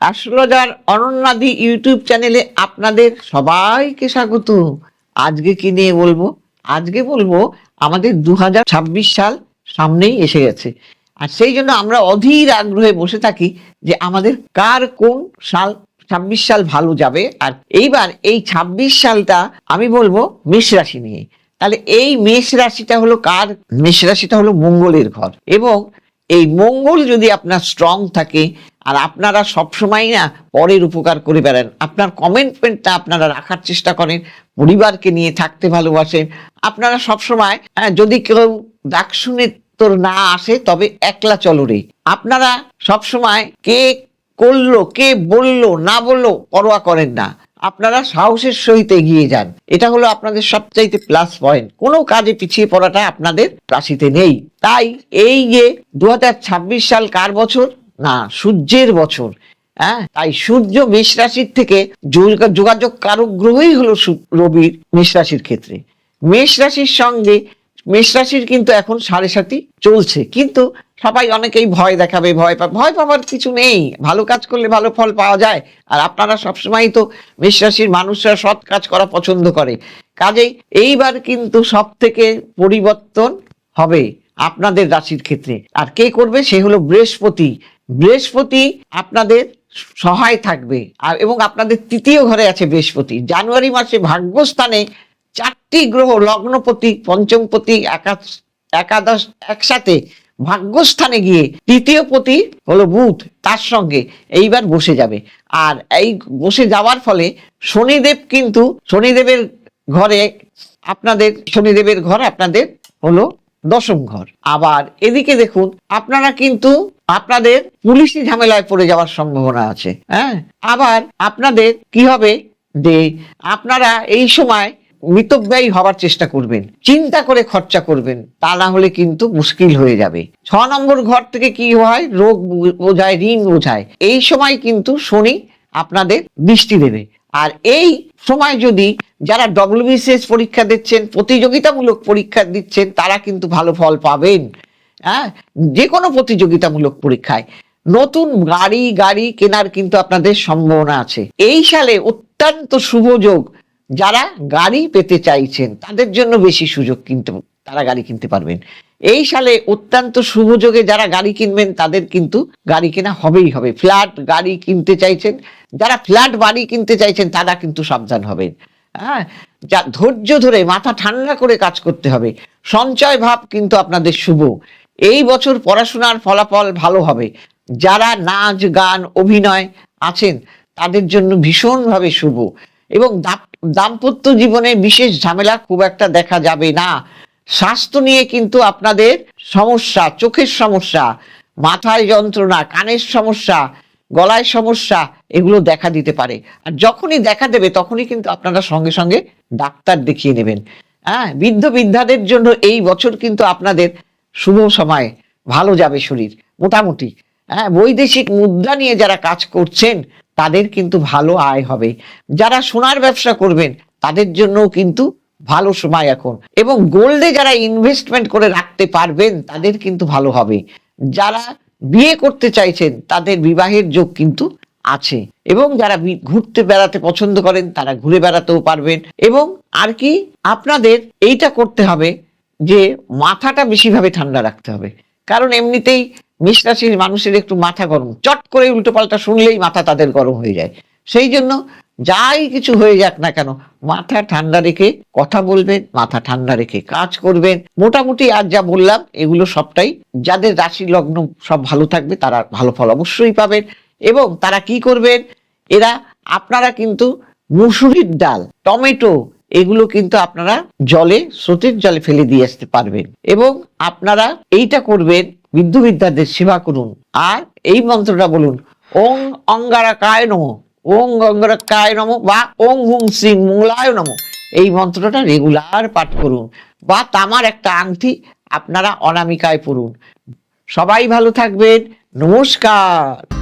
Astrologer অনন্যাদি YouTube চ্যানেলে আপনাদের সবাইকে স্বাগত। আজকে কি নিয়ে বলব? আজকে বলব, আমাদের দু হাজার ছাব্বিশ সাল সামনেই এসে গেছে। আর সেই জন্য আমরা অধীর আগ্রহে বসে থাকি যে আমাদের কার কোন সাল ছাব্বিশ সাল ভালো যাবে। আর এইবার এই ছাব্বিশ সালটা আমি বলব মেষ রাশি নিয়ে। তাহলে এই মেষ রাশিটা হলো কার? মেষ রাশিটা হলো মঙ্গলের ঘর। এবং এই মঙ্গল যদি আপনার স্ট্রং থাকে আর আপনারা সবসময় না পরের উপকার করে বেড়ান। আপনার কমেন্টমেন্টটা আপনারা রাখার চেষ্টা করেন পরিবারকে নিয়ে থাকতে ভালোবাসেন। আপনারা সবসময় হ্যাঁ, যদি কেউ ডাক শুনে তোর না আসে তবে একলা চলো রে। আপনারা সবসময় কে করল কে বলল না বলল পরোয়া করেন না। আপনারা সাহসের সহিত এগিয়ে যান। এটা হলো আপনাদের সবচাইতে প্লাস পয়েন্ট কোনো কাজে পিছিয়ে পড়াটা আপনাদের রাশিতে নেই। তাই এই যে দু হাজার ছাব্বিশ সাল কার বছর? না, সূর্যের বছর। হ্যাঁ তাই সূর্য মেষ রাশির থেকে যোগা- যোগাযোগ কারক গ্রহই হলো রবির মেষ রাশির ক্ষেত্রে। মেষ রাশির সঙ্গে, মেষ রাশির কিন্তু এখন সাড়ে সাথী চলছে। কিন্তু সবাই অনেকেই ভয় দেখাবে, ভয় পা, ভয় পাওয়ার কিছু নেই। ভালো কাজ করলে ভালো ফল পাওয়া যায়। আর আপনারা সবসময় তো মেষ রাশির মানুষরা সৎ কাজ করা পছন্দ করে। কাজেই এইবার কিন্তু সব থেকে পরিবর্তন হবে। আপনাদের রাশির ক্ষেত্রে। আর কে করবে? সে হলো বৃহস্পতি। বৃহস্পতি আপনাদের সহায় থাকবে। আর এবং আপনাদের তৃতীয় ঘরে আছে বৃহস্পতি। জানুয়ারি মাসে ভাগ্যস্থানে চারটি গ্রহ, লগ্নপতি, পঞ্চমপতি একাদশ একসাথে ভাগ্যস্থানে গিয়ে তৃতীয় পতি হলো বুধ তার সঙ্গে এইবার বসে যাবে। আর এই বসে যাওয়ার ফলে শনিদেব কিন্তু, শনিদেবের ঘরে আপনাদের, শনিদেবের ঘর আপনাদের হলো দশম ঘর। আবার এদিকে দেখুন, আপনারা কিন্তু আপনাদের পুলিশি ঝামেলায় পড়ে যাওয়ার সম্ভাবনা আছে হ্যাঁ? আবার আপনাদের কি হবে যে আপনারা এই সময় মিতব্যয়ী হওয়ার চেষ্টা করবেন, চিন্তা করে খরচা করবেন, তা না হলে কিন্তু মুশকিল হয়ে যাবে। ছ নম্বর ঘর থেকে কি হয়? রোগ বোঝায়, ঋণ বোঝায়। এই সময় কিন্তু শনি আপনাদের দৃষ্টি দেবে। আর এই সময় যদি যারা ডব্লিউবিসিএস পরীক্ষা দিচ্ছেন, প্রতিযোগিতামূলক পরীক্ষা দিচ্ছেন, তারা কিন্তু ভালো ফল পাবেন। হ্যাঁ? যে কোনো প্রতিযোগিতামূলক পরীক্ষায়। নতুন গাড়ি গাড়ি কেনার কিন্তু আপনাদের সম্ভাবনা আছে। এই সালে অত্যন্ত শুভ যোগ। যারা গাড়ি পেতে চাইছেন, তাদের জন্য বেশি সুযোগ কিনতে তারা গাড়ি কিনতে পারবেন। এই সালে অত্যন্ত শুভ যোগে যারা গাড়ি কিনবেন, তাদের কিন্তু গাড়ি কেনা হবেই হবে। ফ্ল্যাট গাড়ি কিনতে চাইছেন, যারা ফ্ল্যাট বাড়ি কিনতে চাইছেন, তারা কিন্তু সাবধান হবেন। হ্যাঁ যা ধৈর্য ধরে মাথা ঠান্ডা করে কাজ করতে হবে। সঞ্চয় ভাব কিন্তু আপনাদের শুভ। এই বছর পড়াশোনার ফলাফল ভালো হবে। যারা নাচ, গান, অভিনয় আছেন, তাদের জন্য ভীষণভাবে শুভ। এবং দাম্পত্য জীবনে বিশেষ ঝামেলা খুব একটা দেখা যাবে না। স্বাস্থ্য নিয়ে কিন্তু আপনাদের সমস্যা, চোখের সমস্যা, মাথায় যন্ত্রণা, কানের সমস্যা গলায় সমস্যা, এগুলো দেখা দিতে পারে। আর যখনই দেখা দেবে, তখনই কিন্তু আপনারা সঙ্গে সঙ্গে ডাক্তার দেখিয়ে নেবেন। হ্যাঁ বৃদ্ধ বৃদ্ধাদের জন্য এই বছর কিন্তু আপনাদের শুভ সময়। ভালো যাবে শরীর, মোটামুটি। হ্যাঁ বৈদেশিক মুদ্রা নিয়ে যারা কাজ করছেন, তাদের কিন্তু ভালো আয় হবে। যারা সোনার ব্যবসা করবেন, তাদের জন্যও কিন্তু ভালো সময় এখন। এবং গোল্ডে যারা ইনভেস্টমেন্ট করে রাখতে পারবেন, তাদের কিন্তু ভালো হবে। যারা বিয়ে করতে চাইছেন, তাদের বিবাহের যোগ কিন্তু আছে। এবং যারা ঘুরতে বেড়াতে পছন্দ করেন, তারা ঘুরে বেড়াতেও পারবেন। এবং আর কি, আপনাদের এইটা করতে হবে যে, মাথাটা বেশিভাবে ঠান্ডা রাখতে হবে। কারণ এমনিতেই মেষ রাশির মানুষের একটু মাথা গরম। চট করে উল্টোপাল্টা শুনলেই মাথা তাদের গরম হয়ে যায়। সেই জন্য যাই কিছু হয়ে যাক না কেন, মাথা ঠান্ডা রেখে কথা বলবেন, মাথা ঠান্ডা রেখে কাজ করবেন। মোটামুটি আর যা বললাম, এগুলো সবটাই যাদের রাশি লগ্ন সব ভালো থাকবে, তারা ভালো ফল অবশ্যই পাবেন। এবং তারা কি করবেন, এরা আপনারা কিন্তু মুসুরির ডাল, টমেটো, এগুলো কিন্তু আপনারা জলে, স্রোতের জলে ফেলে দিয়ে আসতে পারবেন। এবং আপনারা এইটা করবেন বিদ্যুবিদ্যাদের সেবা করুন। আর এই মন্ত্রটা বলুন, ওং অঙ্গারাকায় নম। ওং গঙ্গরক্ষায় নম বা ওং হুং শ্রী মঙ্গলায় নম। এই মন্ত্রটা রেগুলার পাঠ করুন বা তামার একটা আংটি আপনারা অনামিকায় পড়ুন। সবাই ভালো থাকবেন। নমস্কার।